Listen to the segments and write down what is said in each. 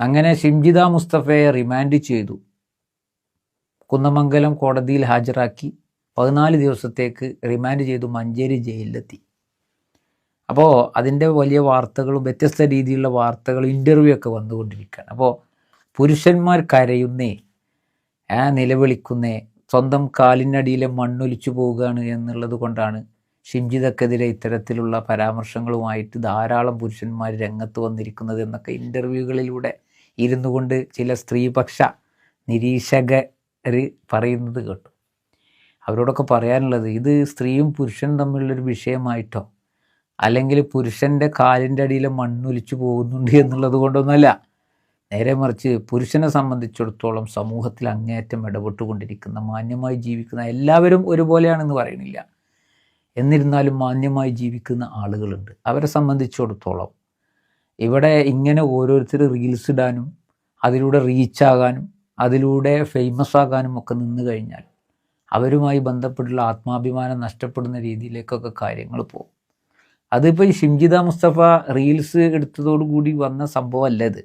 അങ്ങനെ ഷിംജിത മുസ്തഫയെ റിമാൻഡ് ചെയ്തു. കുന്നമംഗലം കോടതിയിൽ ഹാജരാക്കി പതിനാല് ദിവസത്തേക്ക് റിമാൻഡ് ചെയ്തു മഞ്ചേരി ജയിലിലെത്തി. അപ്പോൾ അതിന്റെ വലിയ വാർത്തകളും വ്യത്യസ്ത രീതിയിലുള്ള വാർത്തകൾ ഇന്റർവ്യൂ ഒക്കെ വന്നുകൊണ്ടിരിക്കുകയാണ്. അപ്പോൾ പുരുഷന്മാർ കരയുന്നേ ആ നിലവിളിക്കുന്നേ സ്വന്തം കാലിനടിയിലെ മണ്ണൊലിച്ചു പോവുകയാണ് എന്നുള്ളത് കൊണ്ടാണ് ഷിംജിതക്കെതിരെ ഇത്തരത്തിലുള്ള പരാമർശങ്ങളുമായിട്ട് ധാരാളം പുരുഷന്മാർ രംഗത്ത് വന്നിരിക്കുന്നത് എന്നൊക്കെ ഇന്റർവ്യൂകളിലൂടെ ഇരുന്നു കൊണ്ട് ചില സ്ത്രീപക്ഷ നിരീക്ഷകർ പറയുന്നത് കേട്ടു. അവരോടൊക്കെ പറയാനുള്ളത് ഇത് സ്ത്രീയും പുരുഷനും തമ്മിലുള്ളൊരു വിഷയമായിട്ടോ? അല്ലെങ്കിൽ പുരുഷന്റെ കാലിന്റെ അടിയിൽ മണ്ണൊലിച്ചു പോകുന്നുണ്ട് എന്നുള്ളത് കൊണ്ടൊന്നുമല്ല. നേരെ മറിച്ച് പുരുഷനെ സംബന്ധിച്ചിടത്തോളം സമൂഹത്തിൽ അങ്ങേയറ്റം ഇടപെട്ടുകൊണ്ടിരിക്കുന്ന മാന്യമായി ജീവിക്കുന്ന എല്ലാവരും ഒരുപോലെയാണെന്ന് പറയണില്ല. എന്നിരുന്നാലും മാന്യമായി ജീവിക്കുന്ന ആളുകളുണ്ട്. അവരെ സംബന്ധിച്ചിടത്തോളം ഇവിടെ ഇങ്ങനെ ഓരോരുത്തർ റീൽസ് ഇടാനും അതിലൂടെ റീച്ചാകാനും അതിലൂടെ ഫേമസ് ആകാനും ഒക്കെ നിന്ന് കഴിഞ്ഞാൽ അവരുമായി ബന്ധപ്പെട്ടുള്ള ആത്മാഭിമാനം നഷ്ടപ്പെടുന്ന രീതിയിലേക്കൊക്കെ കാര്യങ്ങൾ പോകും. അതിപ്പോൾ ഈ ഷിംജിത മുസ്തഫ റീൽസ് എടുത്തതോടുകൂടി വന്ന സംഭവമല്ല ഇത്.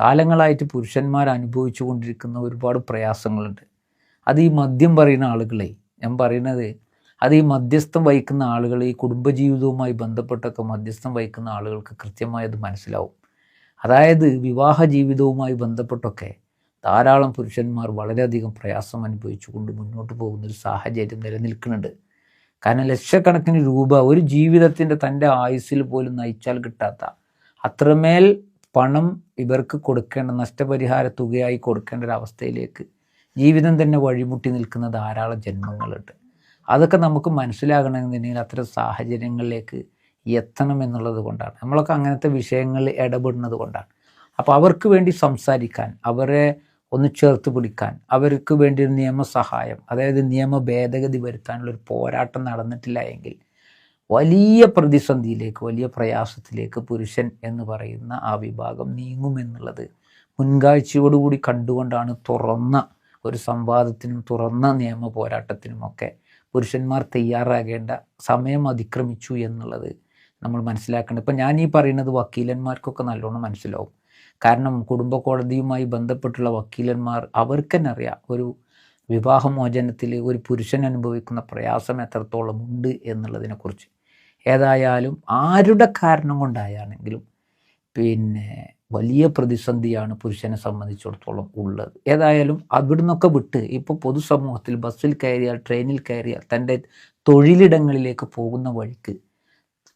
കാലങ്ങളായിട്ട് പുരുഷന്മാർ അനുഭവിച്ചു കൊണ്ടിരിക്കുന്ന ഒരുപാട് പ്രയാസങ്ങളുണ്ട്. അത് ഈ മദ്യം പറയുന്ന ആളുകളെ ഞാൻ പറയുന്നത് അത് ഈ മധ്യസ്ഥം വഹിക്കുന്ന ആളുകൾ ഈ കുടുംബജീവിതവുമായി ബന്ധപ്പെട്ടൊക്കെ മധ്യസ്ഥം വഹിക്കുന്ന ആളുകൾക്ക് കൃത്യമായി അത് മനസ്സിലാവും. അതായത് വിവാഹ ജീവിതവുമായി ബന്ധപ്പെട്ടൊക്കെ ധാരാളം പുരുഷന്മാർ വളരെയധികം പ്രയാസം അനുഭവിച്ചുകൊണ്ട് മുന്നോട്ട് പോകുന്ന ഒരു സാഹചര്യം നിലനിൽക്കുന്നുണ്ട്. കാരണം ലക്ഷക്കണക്കിന് രൂപ ഒരു ജീവിതത്തിന്റെ തന്റെ ആയുസ്സിൽ പോലും നയിച്ചാൽ കിട്ടാത്ത അത്രമേൽ പണം ഇവർക്ക് കൊടുക്കേണ്ട നഷ്ടപരിഹാര തുകയായി കൊടുക്കേണ്ട ഒരു അവസ്ഥയിലേക്ക് ജീവിതം തന്നെ വഴിമുട്ടി നിൽക്കുന്ന ധാരാളം ജന്മങ്ങളുണ്ട്. അതൊക്കെ നമുക്ക് മനസ്സിലാകണമെന്നുണ്ടെങ്കിൽ അത്തരം സാഹചര്യങ്ങളിലേക്ക് എത്തണം എന്നുള്ളത് കൊണ്ടാണ്. നമ്മളൊക്കെ അങ്ങനത്തെ വിഷയങ്ങളിൽ ഇടപെടുന്നത് കൊണ്ടാണ്. അപ്പോൾ അവർക്ക് വേണ്ടി സംസാരിക്കാൻ അവരെ ഒന്ന് ചേർത്ത് പിടിക്കാൻ അവർക്ക് വേണ്ടി ഒരു നിയമസഹായം അതായത് നിയമ ഭേദഗതി വരുത്താനുള്ള ഒരു പോരാട്ടം നടന്നിട്ടില്ല എങ്കിൽ വലിയ പ്രതിസന്ധിയിലേക്ക് വലിയ പ്രയാസത്തിലേക്ക് പുരുഷൻ എന്ന് പറയുന്ന ആ വിഭാഗം നീങ്ങുമെന്നുള്ളത് മുൻകാഴ്ചയോടുകൂടി കണ്ടുകൊണ്ടാണ് തുറന്ന ഒരു സംവാദത്തിനും തുറന്ന നിയമ പോരാട്ടത്തിനുമൊക്കെ പുരുഷന്മാർ തയ്യാറാകേണ്ട സമയം അതിക്രമിച്ചു എന്നുള്ളത് നമ്മൾ മനസ്സിലാക്കേണ്ടത്. ഇപ്പം ഞാൻ ഈ പറയുന്നത് വക്കീലന്മാർക്കൊക്കെ നല്ലോണം മനസ്സിലാവും. കാരണം കുടുംബ കോടതിയുമായി ബന്ധപ്പെട്ടുള്ള വക്കീലന്മാർ അവർക്ക് തന്നെ അറിയാം ഒരു വിവാഹമോചനത്തിൽ ഒരു പുരുഷൻ അനുഭവിക്കുന്ന പ്രയാസം എത്രത്തോളം ഉണ്ട് എന്നുള്ളതിനെക്കുറിച്ച്. ഏതായാലും ആരുടെ കാരണം കൊണ്ടായാണെങ്കിലും പിന്നെ വലിയ പ്രതിസന്ധിയാണ് പുരുഷനെ സംബന്ധിച്ചിടത്തോളം ഉള്ളത്. ഏതായാലും അവിടുന്നൊക്കെ വിട്ട് ഇപ്പോൾ പൊതുസമൂഹത്തിൽ ബസ്സിൽ കയറിയാൽ ട്രെയിനിൽ കയറിയാൽ തന്റെ തൊഴിലിടങ്ങളിലേക്ക് പോകുന്ന വഴിക്ക്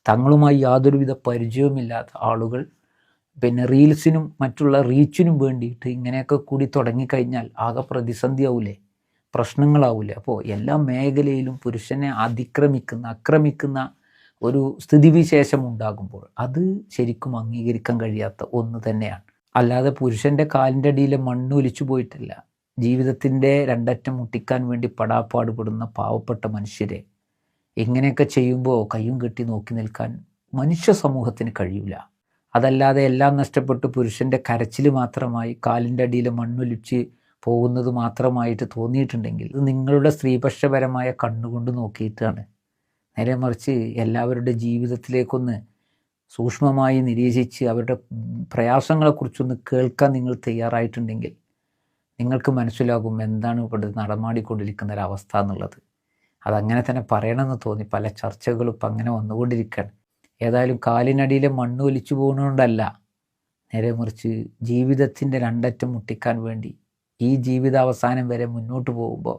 തങ്ങളുമായി യാതൊരുവിധ പരിചയവുമില്ലാത്ത ആളുകൾ പിന്നെ റീൽസിനും മറ്റുള്ള റീച്ചിനും വേണ്ടിയിട്ട് ഇങ്ങനെയൊക്കെ കൂടി തുടങ്ങിക്കഴിഞ്ഞാൽ ആകെ പ്രതിസന്ധിയാവൂലേ? പ്രശ്നങ്ങളാവൂലേ? അപ്പോൾ എല്ലാ മേഖലയിലും പുരുഷനെ അതിക്രമിക്കുന്ന ആക്രമിക്കുന്ന ഒരു സ്ഥിതിവിശേഷം ഉണ്ടാകുമ്പോൾ അത് ശരിക്കും അംഗീകരിക്കാൻ കഴിയാത്ത ഒന്ന് തന്നെയാണ്. അല്ലാതെ പുരുഷന്റെ കാലിന്റെ അടിയിലെ മണ്ണ് ഒലിച്ചു പോയിട്ടില്ല. ജീവിതത്തിന്റെ രണ്ടറ്റം മുട്ടിക്കാൻ വേണ്ടി പടാപ്പാടുപെടുന്ന പാവപ്പെട്ട മനുഷ്യരെ ഇങ്ങനെയൊക്കെ ചെയ്യുമ്പോൾ കയ്യും കെട്ടി നോക്കി നിൽക്കാൻ മനുഷ്യ സമൂഹത്തിന് കഴിയില്ല അതല്ലാതെ എല്ലാം നഷ്ടപ്പെട്ട് പുരുഷന്റെ കരച്ചിൽ മാത്രമായി കാലിന്റെ അടിയിൽ മണ്ണൊലിച്ച് പോകുന്നത് മാത്രമായിട്ട് തോന്നിയിട്ടുണ്ടെങ്കിൽ നിങ്ങളുടെ സ്ത്രീപക്ഷപരമായ കണ്ണുകൊണ്ട് നോക്കിയിട്ടാണ്. നേരെ മറിച്ച് എല്ലാവരുടെ ജീവിതത്തിലേക്കൊന്ന് സൂക്ഷ്മമായി നിരീക്ഷിച്ച് അവരുടെ പ്രയാസങ്ങളെക്കുറിച്ചൊന്ന് കേൾക്കാൻ നിങ്ങൾ തയ്യാറായിട്ടുണ്ടെങ്കിൽ നിങ്ങൾക്ക് മനസ്സിലാകും എന്താണ് ഇവിടെ നടമാടിക്കൊണ്ടിരിക്കുന്ന ഒരവസ്ഥ എന്നുള്ളത്. അതങ്ങനെ തന്നെ പറയണമെന്ന് തോന്നി. പല ചർച്ചകളും ഇപ്പം അങ്ങനെ വന്നുകൊണ്ടിരിക്കുകയാണ്. ഏതായാലും കാലിനടിയിലെ മണ്ണ് ഒലിച്ചു പോകുന്നതുകൊണ്ടല്ല. നേരെ മറിച്ച് ജീവിതത്തിന്റെ രണ്ടറ്റം മുട്ടിക്കാൻ വേണ്ടി ഈ ജീവിതാവസാനം വരെ മുന്നോട്ട് പോകുമ്പോൾ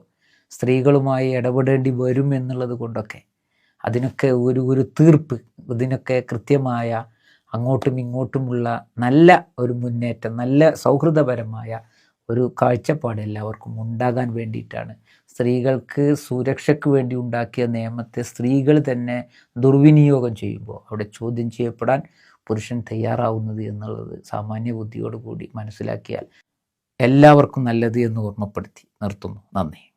സ്ത്രീകളുമായി ഇടപെടേണ്ടി വരും എന്നുള്ളത് കൊണ്ടൊക്കെ അതിനൊക്കെ ഒരു ഒരു തീർപ്പ് ഇതിനൊക്കെ കൃത്യമായ അങ്ങോട്ടും ഇങ്ങോട്ടുമുള്ള നല്ല ഒരു മുന്നേറ്റം നല്ല സൗഹൃദപരമായ ഒരു കാഴ്ചപ്പാട് എല്ലാവർക്കും ഉണ്ടാകാൻ വേണ്ടിയിട്ടാണ്. സ്ത്രീകൾക്ക് സുരക്ഷയ്ക്ക് വേണ്ടി ഉണ്ടാക്കിയ നിയമത്തെ സ്ത്രീകൾ തന്നെ ദുർവിനിയോഗം ചെയ്യുമ്പോൾ അവിടെ ചോദ്യം ചെയ്യപ്പെടാൻ പുരുഷൻ തയ്യാറാവുന്നത് എന്നുള്ളത് സാമാന്യ ബുദ്ധിയോടുകൂടി മനസ്സിലാക്കിയാൽ എല്ലാവർക്കും നല്ലത് എന്ന് ഓർമ്മപ്പെടുത്തി നിർത്തുന്നു. നന്ദി.